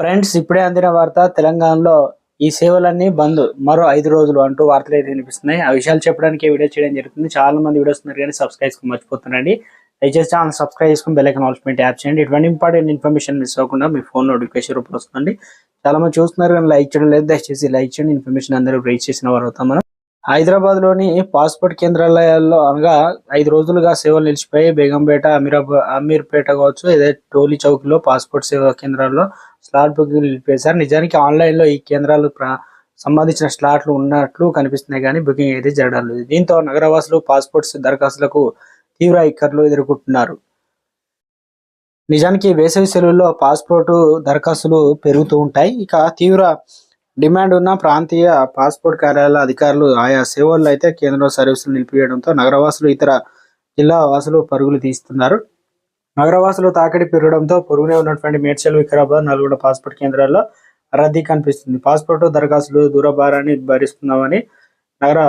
Friends ఇప్పుడే అందిన వార్త తెలంగాణలో ఈ సేవలన్నీ బంద్. మరో ఐదు రోజులు అంటూ వార్తలు అయితే వినిపిస్తున్నాయి. ఆ విషయాలు చెప్పడానికి వీడియో చేయడం జరుగుతుంది. చాలా మంది వీడియోస్ ఉన్నారు కానీ సబ్స్క్రైబ్ మర్చిపోతున్నారండి. దయచేసి ఛానల్ సబ్స్క్రైబ్ చేసుకుని బెల్ ఐకాన్ ఆల్స్మెంట్ యాప్ చేయండి. ఇటువంటి ఇంపార్టెంట్ ఇన్ఫర్మేషన్ మిస్ అవ్వకుండా మీ ఫోన్ నోటిఫికేషన్ రూపంలో వస్తుంది చాలా మంది చూస్తున్నారు కానీ లైక్ చేయడం లేదు. దయచేసి లైక్ చేయండి. ఇన్ఫర్మేషన్ అందరూ రీచ్ చేసిన వారు అవుతాం మనం. హైదరాబాద్లోని పాస్పోర్ట్ కేంద్రాలయాల్లో అనగా ఐదు రోజులుగా సేవలు నిలిచిపోయి బేగంపేట అమీరాబాద్ అమీర్పేట కావచ్చు ఇదే టోలీ చౌక్లో పాస్పోర్ట్ సేవా కేంద్రాల్లో స్లాట్ బుకింగ్ నిలిపేశారు. నిజానికి ఆన్లైన్లో ఈ కేంద్రాలు సంబంధించిన స్లాట్లు ఉన్నట్లు కనిపిస్తున్నాయి కానీ బుకింగ్ అయితే జరగడం లేదు. దీంతో నగరవాసులు పాస్పోర్ట్స్ దరఖాస్తులకు తీవ్ర ఇక్కర్లు ఎదుర్కొంటున్నారు. నిజానికి వేసవి సెలవుల్లో పాస్పోర్ట్ దరఖాస్తులు పెరుగుతూ ఉంటాయి. ఇక తీవ్ర డిమాండ్ ఉన్న ప్రాంతీయ పాస్పోర్ట్ కార్యాలయ అధికారులు ఆయా సేవల్లో అయితే కేంద్ర సర్వీసులు నిలిపివేయడంతో నగరవాసులు ఇతర జిల్లా వాసులు పరుగులు తీస్తున్నారు. నగరవాసులు తాకిడి పెరగడంతో పొరుగునే ఉన్నటువంటి మేడ్చల్ వికారాబాద్ నల్గొండ పాస్పోర్ట్ కేంద్రాల్లో రద్దీ కనిపిస్తుంది. పాస్పోర్ట్ దరఖాస్తులు దూరభారాన్ని భరిస్తున్నామని నగర